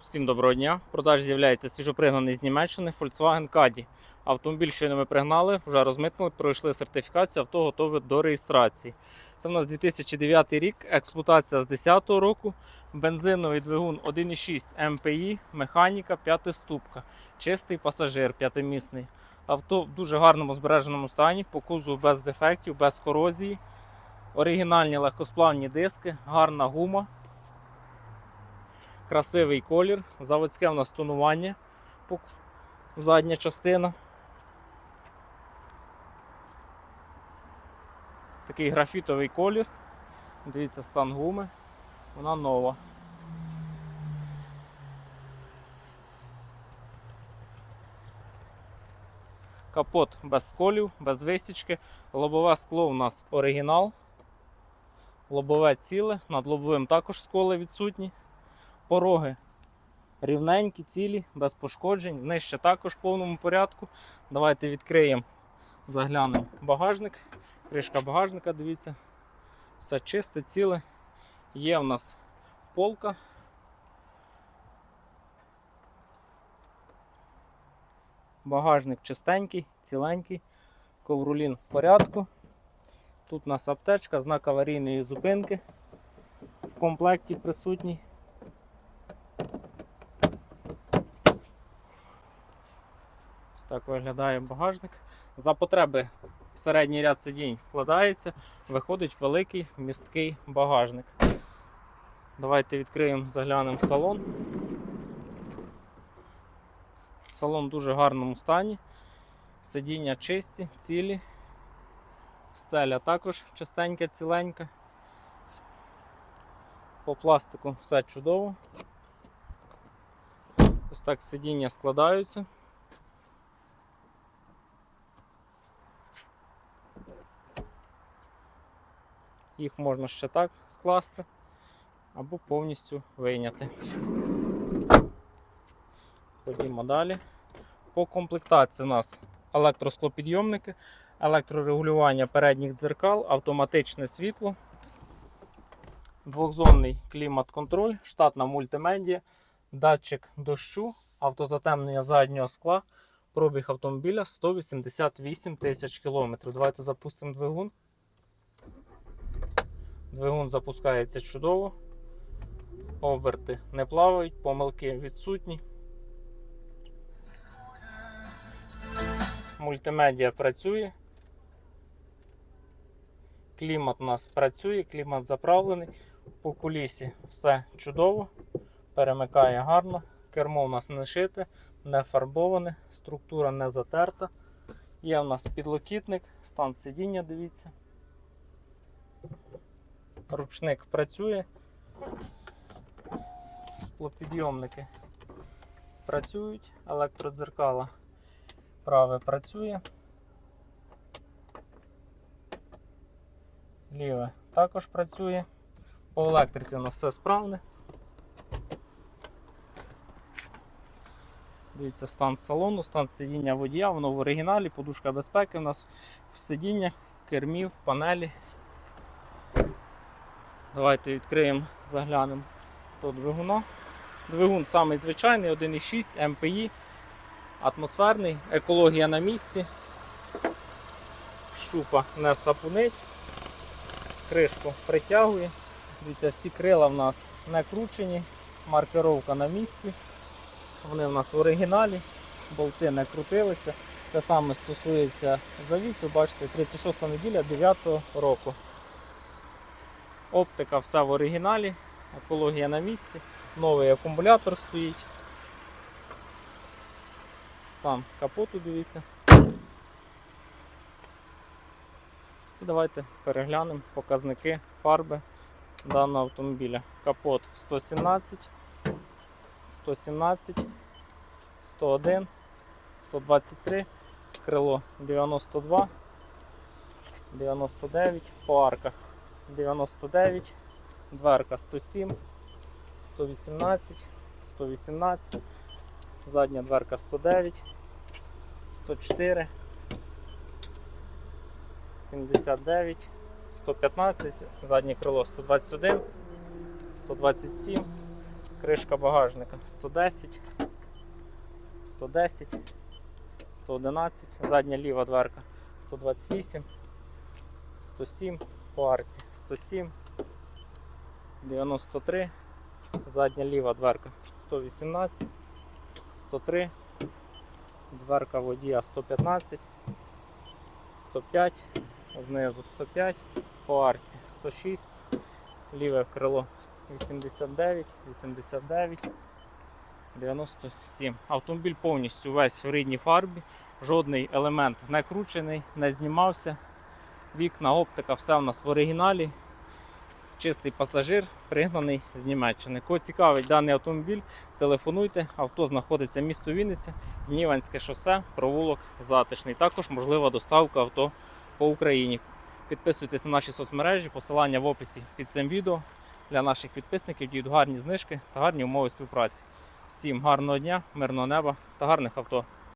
Всім доброго дня. В продажі з'являється свіжопригнаний з Німеччини Volkswagen Caddy. Автомобіль, щойно ми пригнали, вже розмитнили, пройшли сертифікацію, авто готове до реєстрації. Це в нас 2009 рік, експлуатація з 2010 року, бензиновий двигун 1,6 МПІ, механіка, п'ятиступка, чистий пасажир, п'ятимісний. Авто в дуже гарному збереженому стані, по кузову без дефектів, без корозії, оригінальні легкосплавні диски, гарна гума красивий колір, заводське в нас тонування, задня частина. Такий графітовий колір. Дивіться, стан гуми. Вона нова. Капот без сколів, без висічки. Лобове скло у нас оригінал. Лобове ціле, над лобовим також сколи відсутні. Пороги рівненькі, цілі, без пошкоджень. Нижче також в повному порядку. Давайте відкриємо, заглянемо багажник. Кришка багажника, дивіться. Все чисте, ціле. Є в нас полка. Багажник чистенький, ціленький, ковролін в порядку. Тут у нас аптечка, знак аварійної зупинки в комплекті присутній. Так виглядає багажник. За потреби середній ряд сидінь складається, виходить великий місткий багажник. Давайте відкриємо, заглянемо в салон. Салон в дуже гарному стані. Сидіння чисті, цілі. Стеля також чистенька, ціленька. По пластику все чудово. Ось так сидіння складаються. Їх можна ще так скласти або повністю вийняти. Ходімо далі. По комплектації у нас електросклопідйомники, електрорегулювання передніх дзеркал, автоматичне світло, двохзонний клімат-контроль, штатна мультимедіа, датчик дощу, автозатемнення заднього скла, пробіг автомобіля 188 тисяч кілометрів. Давайте запустимо двигун. Двигун запускається чудово. Оберти не плавають, помилки відсутні. Мультимедіа працює. Клімат у нас працює, клімат заправлений. По кулісі все чудово. Перемикає гарно. Кермо у нас не шите, не фарбоване, структура не затерта. Є у нас підлокітник, стан сидіння, дивіться. Ручник працює. Склопідйомники працюють, електродзеркала праве працює. Ліве також працює. По електриці у нас все справне. Дивіться, стан салону, стан сидіння водія, воно в оригіналі, подушка безпеки у нас в сидіннях, в кермі, в панелі. Давайте відкриємо, заглянемо до двигуна. Двигун самий звичайний, 1,6 МПІ, атмосферний, екологія на місці. Шупа не сапунить, кришку притягує. Дивіться, всі крила в нас не кручені, маркировка на місці. Вони в нас в оригіналі, болти не крутилися. Те саме стосується завісу, бачите, 36 неділя 9 року. Оптика вся в оригіналі, екологія на місці, новий акумулятор стоїть. Стан капоту дивіться. І давайте переглянемо показники фарби даного автомобіля. Капот 117, 117, 101, 123, крило 92, 99 по арках 99, дверка 107, 118, 118, задня дверка 109, 104, 79, 115, заднє крило 121, 127, Кришка багажника 110, 110, 111, задня ліва дверка 128, 107, по арці 107, 93, задня ліва дверка 118, 103, дверка водія 115, 105, знизу 105, по арці 106, ліве крило 89, 89, 97. Автомобіль повністю весь в рідній фарбі, жодний елемент не кручений, не знімався. Вікна, оптика, все в нас в оригіналі. Чистий пасажир, пригнаний з Німеччини. Кого цікавить даний автомобіль, телефонуйте. Авто знаходиться місто Вінниця, Ніванське шосе, провулок затишний. Також можлива доставка авто по Україні. Підписуйтесь на наші соцмережі, посилання в описі під цим відео. Для наших підписників діють гарні знижки та гарні умови співпраці. Всім гарного дня, мирного неба та гарних авто.